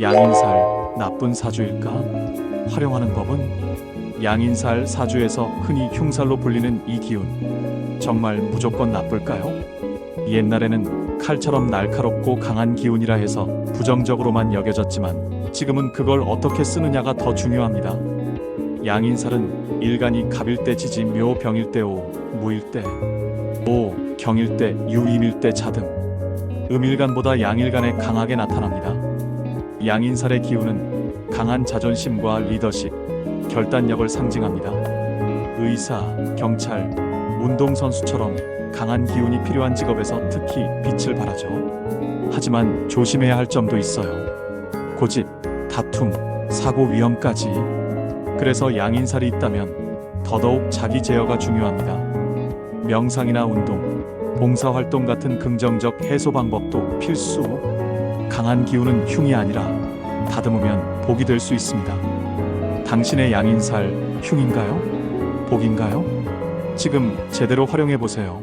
양인살 나쁜 사주일까? 활용하는 법은 양인살 사주에서 흔히 흉살로 불리는 이 기운 정말 무조건 나쁠까요? 옛날에는 칼처럼 날카롭고 강한 기운이라 해서 부정적으로만 여겨졌지만 지금은 그걸 어떻게 쓰느냐가 더 중요합니다. 양인살은 일간이 갑일 때 지지 묘 병일 때 오, 무일 때 오, 경일 때 유임일 때 자등 음일간보다 양일간에 강하게 나타납니다. 양인살의 기운은 강한 자존심과 리더십, 결단력을 상징합니다. 의사, 경찰, 운동선수처럼 강한 기운이 필요한 직업에서 특히 빛을 발하죠. 하지만 조심해야 할 점도 있어요. 고집, 다툼, 사고 위험까지. 그래서 양인살이 있다면 더더욱 자기 제어가 중요합니다. 명상이나 운동, 봉사활동 같은 긍정적 해소 방법도 필수. 강한 기운은 흉이 아니라 다듬으면 복이 될 수 있습니다. 당신의 양인살 흉인가요? 복인가요? 지금 제대로 활용해 보세요.